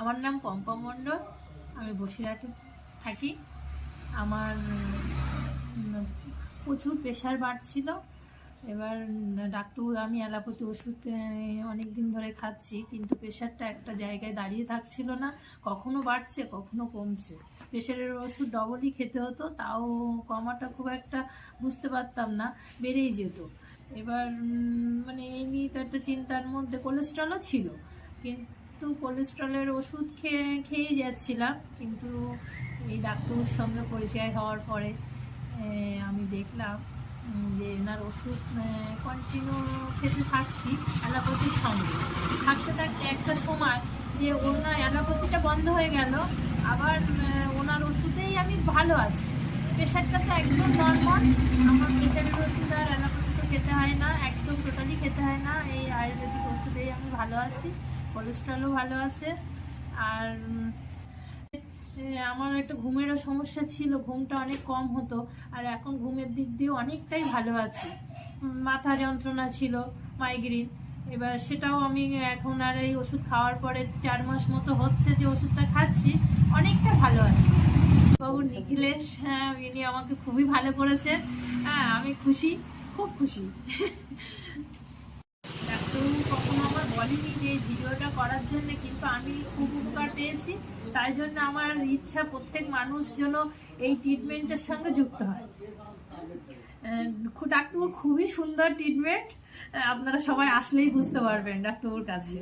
আমার নাম পম্পা মণ্ডল, আমি বসিরহাটে থাকি। আমার প্রচুর প্রেশার বাড়ছিল। এবার ডাক্তার আমি অ্যালোপ্যাথি ওষুধ অনেক দিন ধরে খাচ্ছি, কিন্তু প্রেশারটা একটা জায়গায় দাঁড়িয়ে থাকছিল না। কখনো বাড়ছে, কখনো কমছে। প্রেশারের ওষুধ ডবলই খেতে হতো, তাও কমাটা খুব একটা বুঝতে পারতাম না, বেড়েই যেত। এবার মানে এই নিয়ে তো একটা চিন্তার মধ্যে কোলেস্ট্রলও ছিল। কিন্তু কোলেস্ট্রলের ওষুধ খেয়ে খেয়ে যাচ্ছিলাম, কিন্তু এই ডাক্তারের সঙ্গে পরিচয় হওয়ার পরে আমি দেখলাম যে এনার ওষুধ কন্টিনিউ খেতে থাকছি অ্যালোপ্যাথির সঙ্গে। থাকতে থাকতে একটা সময় যে ওনার অ্যালোপ্যাথিটা বন্ধ হয়ে গেল, আবার ওনার ওষুধেই আমি ভালো আছি। প্রেশারটা তো একদম নর্মাল আমার প্রেশারের ওষুধ আর অ্যালোপ্যাথি তো খেতে হয় না, একদম টোটালি খেতে হয় না, এই আয়ুর্বেদিক ওষুধেই আমি ভালো আছি। কোলেস্ট্রলও ভালো আছে। আর আমার একটা ঘুমেরও সমস্যা ছিল, ঘুমটা অনেক কম হতো, আর এখন ঘুমের দিক দিয়ে অনেকটাই ভালো আছে। মাথা যন্ত্রণা ছিল মাইগ্রেন এবার সেটাও আমি এখন আর এই ওষুধ খাওয়ার পরে চার মাস মতো হচ্ছে যে ওষুধটা খাচ্ছি, অনেকটা ভালো আছে। বাবু নিখিলেশ হ্যাঁ ইনি আমাকে খুবই ভালো করেছে হ্যাঁ আমি খুশি, খুব খুশি। ডাক্তারবাবু কখনো আমার বলেনি যে এই ভিডিওটা করার জন্য কিন্তু আমি খুব উপকার পেয়েছি। তাই জন্য আমার ইচ্ছা প্রত্যেক মানুষ যেন এই ট্রিটমেন্টের সঙ্গে যুক্ত হয়। ডাক্তার খুবই সুন্দর ট্রিটমেন্ট আপনারা সবাই আসলেই বুঝতে পারবেন ডাক্তারবাবুর কাছে।